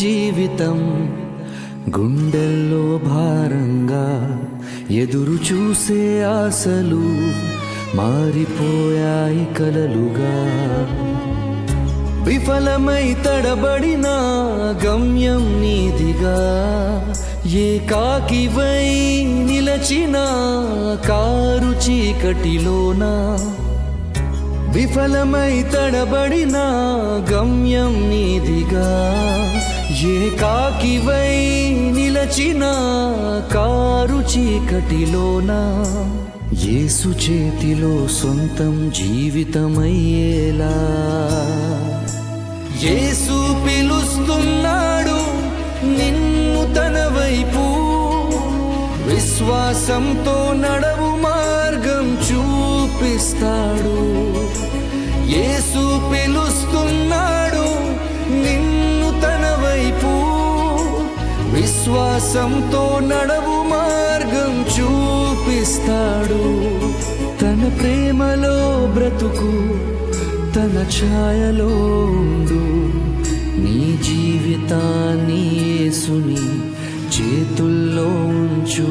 జీవితం గుండెల్లో భారంగా ఎదురు చూసే ఆశలు మారిపోయాయి కలలుగా. విఫలమై తడబడిన గమ్యం నీదిగా. ఏకాకివై నిలచిన కారు చీకటిలోన? విఫలమై తడబడిన గమ్యం ఏకాకివై నిలచిన కారు చీకటిలోనా? యేసు చేతిలో సొంతం జీవితమయ్యేలా? యేసు పిలుస్తున్నాడు నిన్ను తన వైపు. విశ్వాసంతో నడవు మార్గం చూపిస్తాడు. విశ్వాసంతో నడవు మార్గం చూపిస్తాడు. తన ప్రేమలో బ్రతుకు తన ఛాయలో ఉండు. నీ జీవితాన్ని యేసుని చేతుల్లో ఉంచు.